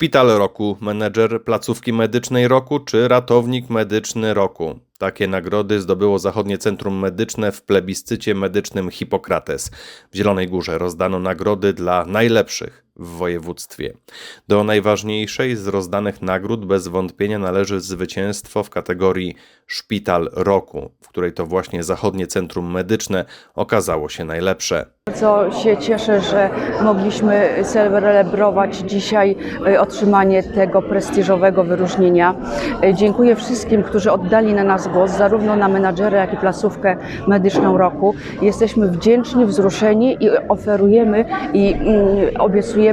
Szpital roku, menedżer placówki medycznej roku czy ratownik medyczny roku. Takie nagrody zdobyło Zachodnie Centrum Medyczne w plebiscycie medycznym Hipokrates. W Zielonej Górze rozdano nagrody dla najlepszych w województwie. Do najważniejszej z rozdanych nagród bez wątpienia należy zwycięstwo w kategorii Szpital Roku, w której to właśnie Zachodnie Centrum Medyczne okazało się najlepsze. Bardzo się cieszę, że mogliśmy celebrować dzisiaj e, otrzymanie tego prestiżowego wyróżnienia. E, Dziękuję wszystkim, którzy oddali na nas głos, zarówno na menadżerę, jak i placówkę medyczną roku. Jesteśmy wdzięczni, wzruszeni i oferujemy i mm,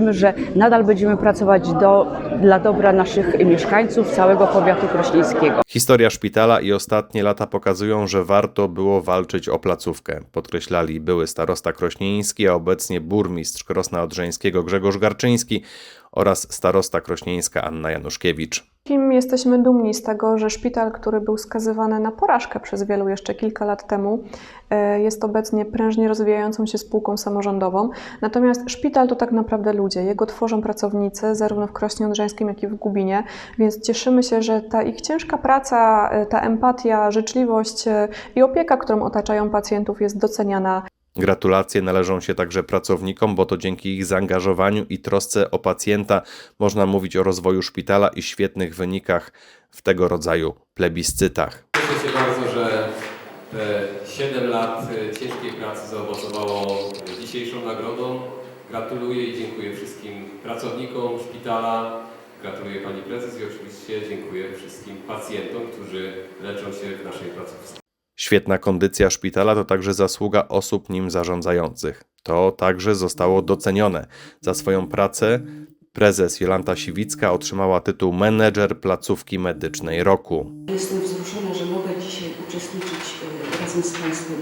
że nadal będziemy pracować do, dla dobra naszych mieszkańców całego powiatu krośnieńskiego. Historia szpitala i ostatnie lata pokazują, że warto było walczyć o placówkę, podkreślali były starosta krośnieński, a obecnie burmistrz Krosna Odrzeńskiego Grzegorz Garczyński oraz starosta krośnieńska Anna Januszkiewicz. Jesteśmy dumni z tego, że szpital, który był skazywany na porażkę przez wielu jeszcze kilka lat temu, e, jest obecnie prężnie rozwijającą się spółką samorządową. Natomiast szpital to tak naprawdę ludzie. Jego tworzą pracownicy, zarówno w Krośnie Odrzańskim, jak i w Gubinie, więc cieszymy się, że ta ich ciężka praca, e, ta empatia, życzliwość e, i opieka, którą otaczają pacjentów, jest doceniana Gratulacje należą się także pracownikom, bo to dzięki ich zaangażowaniu i trosce o pacjenta można mówić o rozwoju szpitala i świetnych wynikach w tego rodzaju plebiscytach. Cieszę się bardzo, że te 7 lat e, ciężkiej pracy zaowocowało dzisiejszą nagrodą. Gratuluję i dziękuję wszystkim pracownikom szpitala, gratuluję Pani Prezes i oczywiście dziękuję wszystkim pacjentom, którzy leczą się w naszej placówce. Świetna kondycja szpitala to także zasługa osób nim zarządzających. To także zostało docenione. Za swoją pracę prezes Jolanta Siwicka otrzymała tytuł menedżer placówki medycznej roku. Jestem wzruszona, że mogę dzisiaj uczestniczyć e, razem z Państwem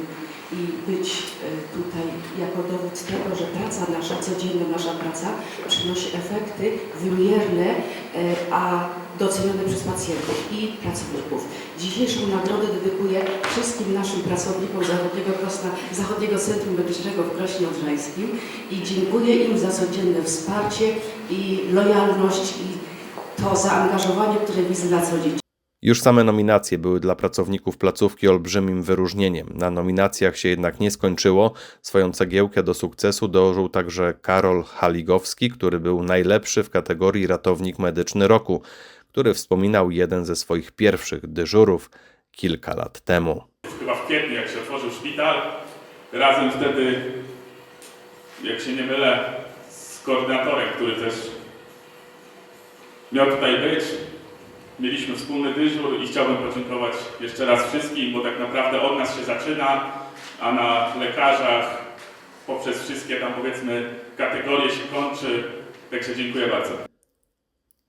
i być e, tutaj jako dowód tego, że praca nasza, codzienna nasza praca przynosi efekty wymierne, e, a docenione przez pacjentów i pracowników. Dzisiejszą nagrodę dedykuję wszystkim naszym pracownikom Zachodniego Krosna, Zachodniego Centrum Medycznego w Krośnie Odrzańskim i dziękuję im za codzienne wsparcie i lojalność i to zaangażowanie, które widzę na co dzień. Już same nominacje były dla pracowników placówki olbrzymim wyróżnieniem. Na nominacjach się jednak nie skończyło. Swoją cegiełkę do sukcesu dołożył także Karol Haligowski, który był najlepszy w kategorii ratownik medyczny roku, który wspominał jeden ze swoich pierwszych dyżurów kilka lat temu. chyba w kwietniu, jak się otworzył szpital, razem wtedy, jak się nie mylę, z koordynatorem, który też miał tutaj być. Mieliśmy wspólny dyżur i chciałbym podziękować jeszcze raz wszystkim, bo tak naprawdę od nas się zaczyna, a na lekarzach poprzez wszystkie tam powiedzmy kategorie się kończy. Także dziękuję bardzo.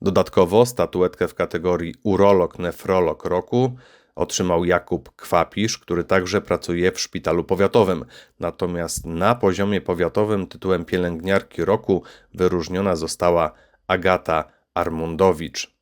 Dodatkowo statuetkę w kategorii urolog-nefrolog roku otrzymał Jakub Kwapisz, który także pracuje w szpitalu powiatowym. Natomiast na poziomie powiatowym tytułem pielęgniarki roku wyróżniona została Agata Armundowicz.